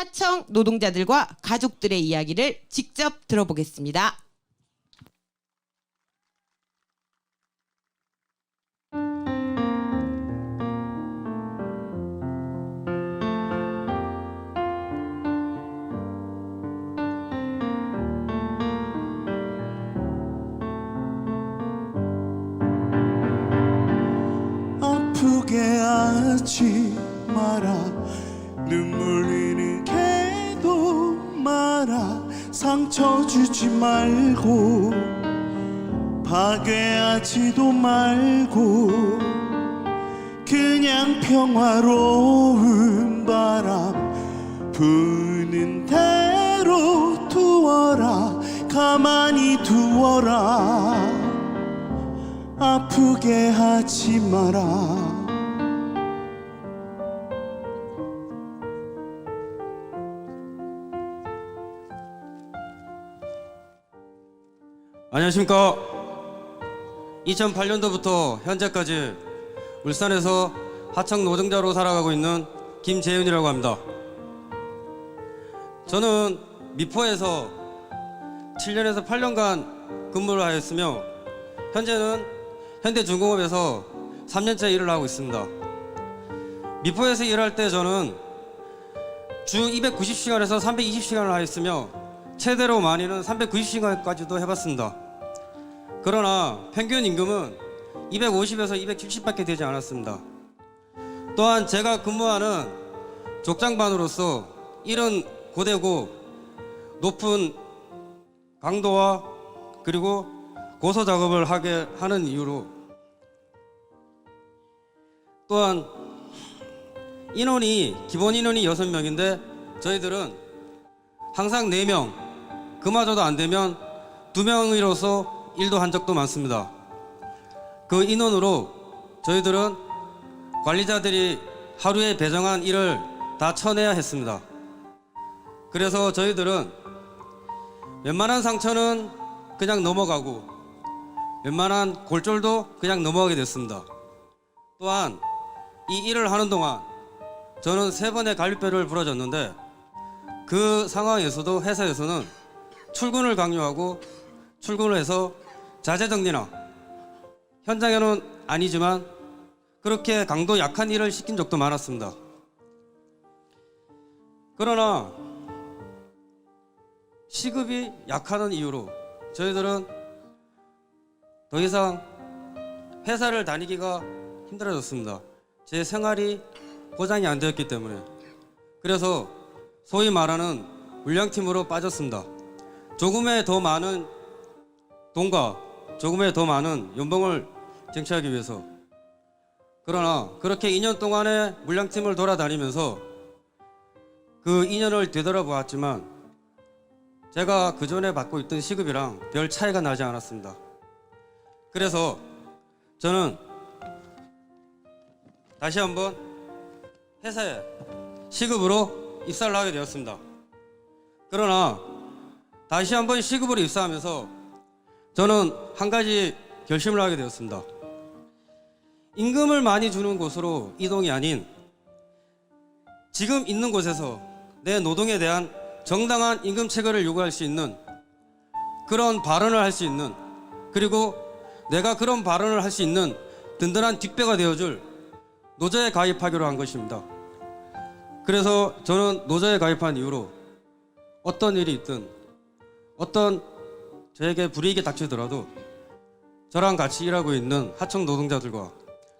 하청 노동자들과 가족들의 이야기를 직접 들어보겠습니다. 아프게 하지 마라 눈물 상처 주지 말고 파괴하지도 말고 그냥 평화로운 바람 부는 대로 두어라 가만히 두어라. 아프게 하지 마라 안녕하십니까. 2008년도부터 현재까지 울산에서 하청 노동자로 살아가고 있는 김재윤이라고 합니다. 저는 미포에서 7년에서 8년간 근무를 하였으며 현재는 현대중공업에서 3년째 일을 하고 있습니다. 미포에서 일할 때 저는 주 290시간에서 320시간을 하였으며 최대로 많이는 390시간까지도 해봤습니다. 그러나 평균 임금은 250에서 270밖에 되지 않았습니다. 또한 제가 근무하는 족장반으로서 일은 고되고 높은 강도와 그리고 고소 작업을 하게 하는 이유로 또한 인원이 기본 인원이 6명인데 저희들은 항상 4명 그마저도 안 되면 2명으로서 일도 한 적도 많습니다. 그 인원으로 저희들은 관리자들이 하루에 배정한 일을 다 쳐내야 했습니다. 그래서 저희들은 웬만한 상처는 그냥 넘어가고 웬만한 골절도 그냥 넘어가게 됐습니다. 또한 이 일을 하는 동안 저는 세 번의 갈비뼈를 부러졌는데 그 상황에서도 회사에서는 출근을 강요하고 출근을 해서 자재 정리나 현장에는 아니지만 그렇게 강도 약한 일을 시킨 적도 많았습니다. 그러나 시급이 약하는 이유로 저희들은 더 이상 회사를 다니기가 힘들어졌습니다. 제 생활이 보장이 안 되었기 때문에 그래서 소위 말하는 물량팀으로 빠졌습니다. 조금의 더 많은 돈과 조금의 더 많은 연봉을 쟁취하기 위해서 그러나 그렇게 2년 동안의 물량팀을 돌아다니면서 그 2년을 되돌아보았지만 제가 그 전에 받고 있던 시급이랑 별 차이가 나지 않았습니다. 그래서 저는 다시 한번 회사에 시급으로 입사를 하게 되었습니다. 그러나 다시 한번 시급으로 입사하면서 저는 한 가지 결심을 하게 되었습니다. 임금을 많이 주는 곳으로 이동이 아닌 지금 있는 곳에서 내 노동에 대한 정당한 임금 체결을 요구할 수 있는 그런 발언을 할 수 있는 그리고 내가 그런 발언을 할 수 있는 든든한 뒷배가 되어줄 노조에 가입하기로 한 것입니다. 그래서 저는 노조에 가입한 이후로 어떤 일이 있든 어떤 저에게 불이익이 닥치더라도 저랑 같이 일하고 있는 하청 노동자들과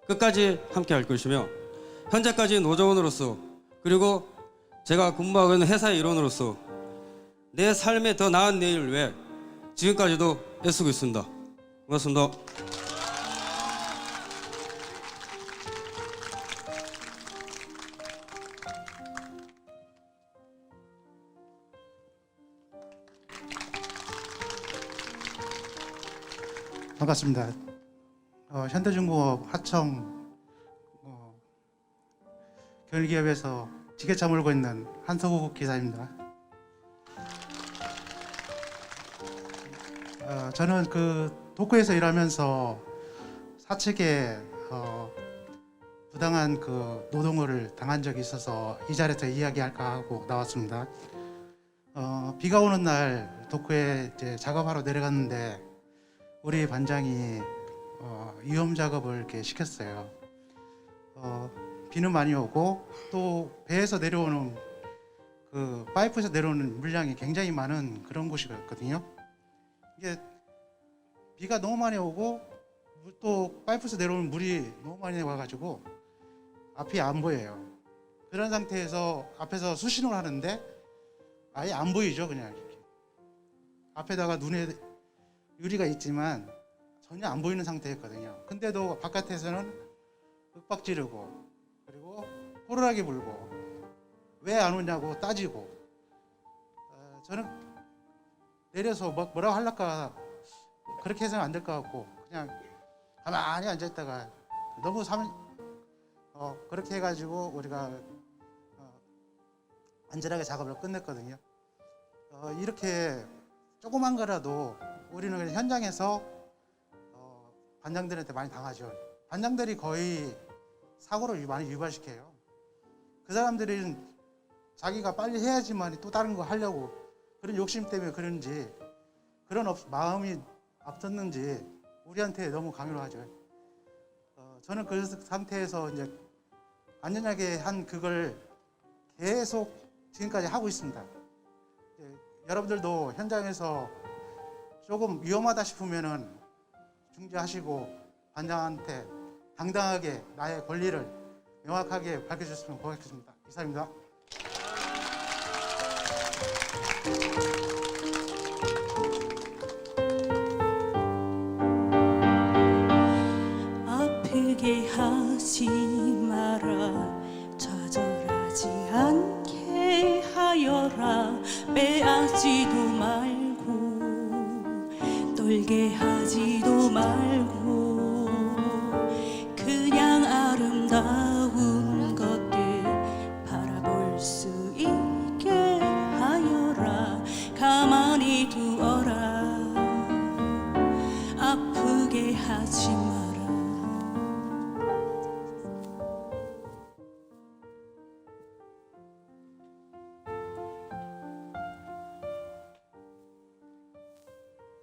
끝까지 함께 할 것이며 현재까지 노조원으로서 그리고 제가 근무하고 있는 회사의 일원으로서 내 삶의 더 나은 내일을 위해 지금까지도 애쓰고 있습니다. 고맙습니다. 반갑습니다. 어, 현대중공업 하청 어, 경일기업에서 지게차 몰고 있는 한서구 기사입니다. 어, 저는 그 도쿄에서 일하면서 사측에 어, 부당한 그 노동을 당한 적이 있어서 이 자리에서 이야기할까 하고 나왔습니다. 어, 비가 오는 날 도쿄에 이제 작업하러 내려갔는데 우리 반장이 어, 위험 작업을 이렇게 시켰어요. 어, 비는 많이 오고 또 배에서 내려오는 그 파이프에서 내려오는 물량이 굉장히 많은 그런 곳이거든요. 이게 비가 너무 많이 오고 물- 또 파이프에서 내려오는 물이 너무 많이 와가지고 앞이 안 보여요. 그런 상태에서 앞에서 수신호를 하는데 아예 안 보이죠, 그냥 이렇게. 앞에다가 눈에 유리가 있지만 전혀 안 보이는 상태였거든요. 근데도 바깥에서는 윽박 지르고 그리고 호루라기 불고 왜 안 오냐고 따지고 어, 저는 내려서 뭐, 뭐라고 하려까 그렇게 해서는 안 될 것 같고 그냥 가만히 앉아 있다가 너무 삼 어, 그렇게 해가지고 우리가 어, 안전하게 작업을 끝냈거든요. 어, 이렇게 조그만 거라도 우리는 그냥 현장에서 어, 반장들한테 많이 당하죠. 반장들이 거의 사고를 많이 유발시켜요. 그 사람들은 자기가 빨리 해야지만 또 다른 거 하려고 그런 욕심 때문에 그런지 그런 업- 마음이 앞섰는지 우리한테 너무 강요를 하죠. 어, 저는 그 상태에서 이제 안전하게 한 그걸 계속 지금까지 하고 있습니다. 예, 여러분들도 현장에서 조금 위험하다 싶으면은 중지하시고 반장한테 당당하게 나의 권리를 명확하게 밝혀주셨으면 고맙겠습니다. 이상입니다. 아프게 하지 마라 좌절하지 않게 하여라 빼앗지도 떨게 하지도 말고 그냥 아름다운 것들 바라볼 수 있게 하여라. 가만히 두어라. 아프게 하지 마라.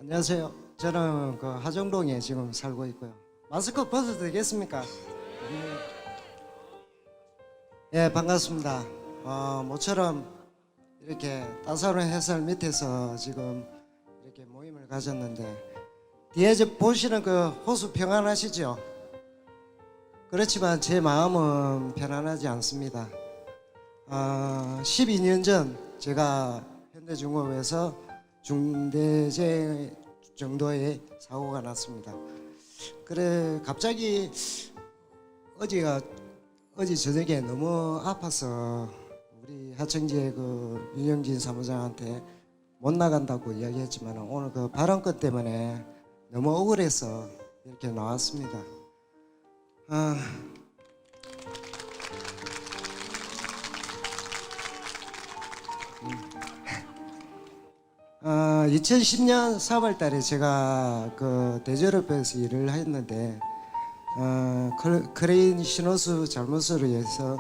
안녕하세요. 저는 그 하정동에 지금 살고 있고요. 마스크 벗어도 되겠습니까? 예, 반갑습니다. 어, 모처럼 이렇게 따사로운 햇살 밑에서 지금 이렇게 모임을 가졌는데 뒤에 저 보시는 그 호수 평안하시죠? 그렇지만 제 마음은 편안하지 않습니다. 어, 12년 전 제가 현대중공업에서 중대재 정도의 사고가 났습니다. 그래 갑자기 어제가 어제 저녁에 너무 아파서 우리 하청지의 그 윤영진 사무장한테 못 나간다고 이야기했지만 오늘 그 발언권 때문에 너무 억울해서 이렇게 나왔습니다. 아, 2010년 4월 달에 제가 그 대저업에서 일을 했는데 어, 크- 크레인 신호수 잘못으로 인해서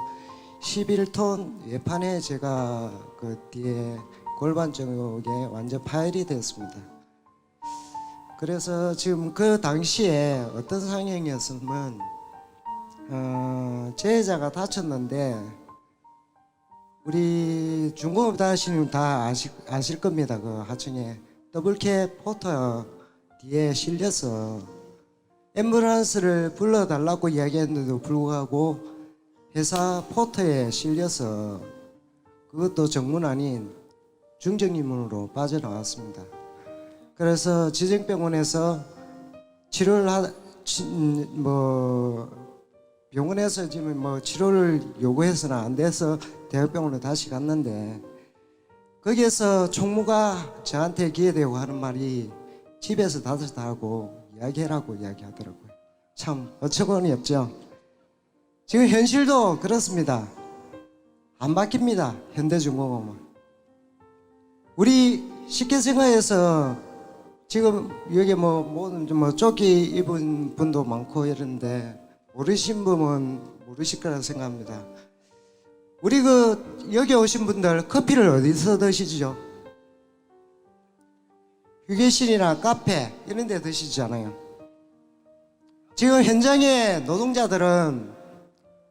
11톤 예판에 제가 그 뒤에 골반 쪽에 완전 파열이 됐습니다. 그래서 지금 그 당시에 어떤 상황이었으면 어, 제자가 다쳤는데 우리 중공업 다시는 다 아실, 아실 겁니다. 그 하청에 더블캡 포터 뒤에 실려서 앰뷸런스를 불러달라고 이야기했는데도 불구하고 회사 포터에 실려서 그것도 정문 아닌 중정리문으로 빠져나왔습니다. 그래서 지정병원에서 치료를 하, 치, 음, 뭐 병원에서 지금 뭐 치료를 요구해서는 안 돼서 대학병원으로 다시 갔는데 거기에서 총무가 저한테 기회되고 하는 말이 집에서 다섯 하고 이야기해라고 이야기하더라고요. 참 어처구니 없죠. 지금 현실도 그렇습니다. 안 바뀝니다. 현대중공업은. 우리 쉽게 생각해서 지금 여기 뭐, 뭐, 뭐 조끼 입은 분도 많고 이런데 모르신 분은 모르실 거라 생각합니다. 우리 그 여기 오신 분들 커피를 어디서 드시죠? 휴게실이나 카페 이런 데 드시잖아요. 지금 현장에 노동자들은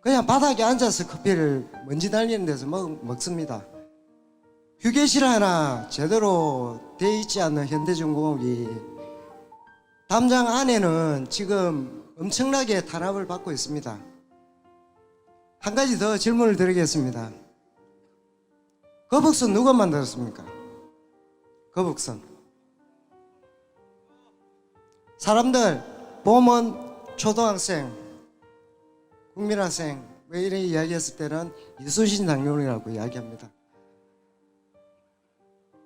그냥 바닥에 앉아서 커피를 먼지 날리는 데서 먹, 먹습니다. 휴게실 하나 제대로 돼 있지 않는 현대중공업이 담장 안에는 지금 엄청나게 탄압을 받고 있습니다. 한 가지 더 질문을 드리겠습니다. 거북선 누가 만들었습니까? 거북선. 사람들 보면 초등학생, 국민학생 왜 이런 이야기했을 때는 이순신 장군이라고 이야기합니다.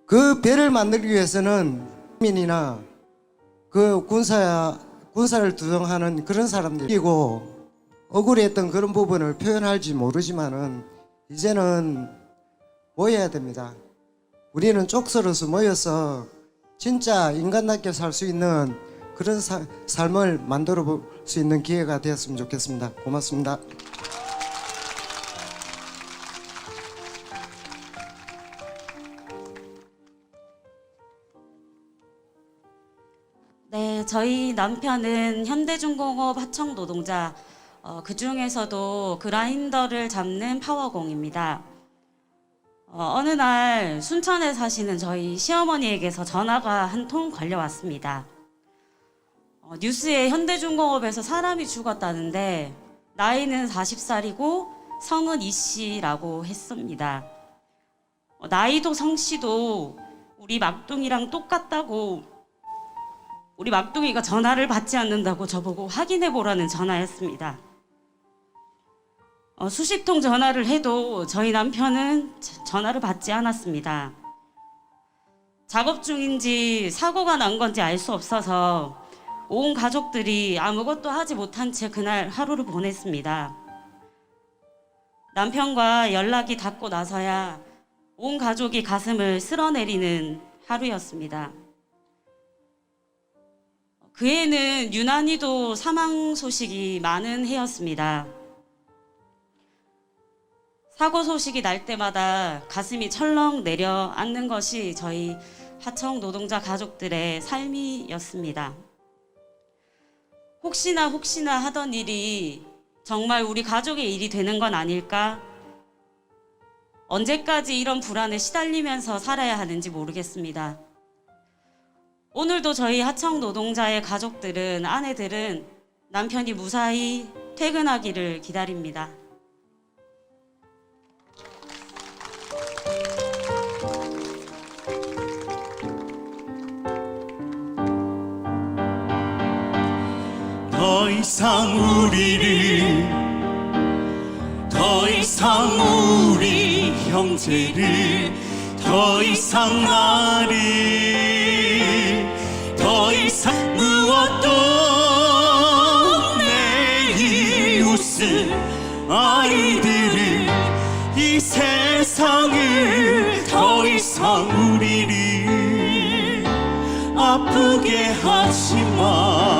그 배를 만들기 위해서는 민이나 그 군사 군사를 두정하는 그런 사람들이고 억울했던 그런 부분을 표현할지 모르지만은 이제는 모여야 됩니다. 우리는 쪽서로서 모여서 진짜 인간답게 살 수 있는 그런 사- 삶을 만들어 볼 수 있는 기회가 되었으면 좋겠습니다. 고맙습니다. 네, 저희 남편은 현대중공업 하청 노동자, 어, 그 중에서도 그라인더를 잡는 파워공입니다. 어, 어느 날 순천에 사시는 저희 시어머니에게서 전화가 한 통 걸려왔습니다. 어, 뉴스에 현대중공업에서 사람이 죽었다는데 나이는 40살이고 성은 이 씨라고 했습니다. 어, 나이도 성씨도 우리 막둥이랑 똑같다고 우리 막둥이가 전화를 받지 않는다고 저보고 확인해 보라는 전화였습니다. 어, 수십 통 전화를 해도 저희 남편은 자- 전화를 받지 않았습니다. 작업 중인지 사고가 난 건지 알 수 없어서 온 가족들이 아무것도 하지 못한 채 그날 하루를 보냈습니다. 남편과 연락이 닿고 나서야 온 가족이 가슴을 쓸어내리는 하루였습니다. 그 해는 유난히도 사망 소식이 많은 해였습니다. 사고 소식이 날 때마다 가슴이 철렁 내려앉는 것이 저희 하청 노동자 가족들의 삶이었습니다. 혹시나 혹시나 하던 일이 정말 우리 가족의 일이 되는 건 아닐까? 언제까지 이런 불안에 시달리면서 살아야 하는지 모르겠습니다. 오늘도 저희 하청 노동자의 가족들은 아내들은 남편이 무사히 퇴근하기를 기다립니다. 더 이상 우리를 더 이상 우리 형제를 더 이상 나를 더 이상 무엇도 내 이웃을 아이들을 이 세상을 더 이상 우리를 아프게 하지 마.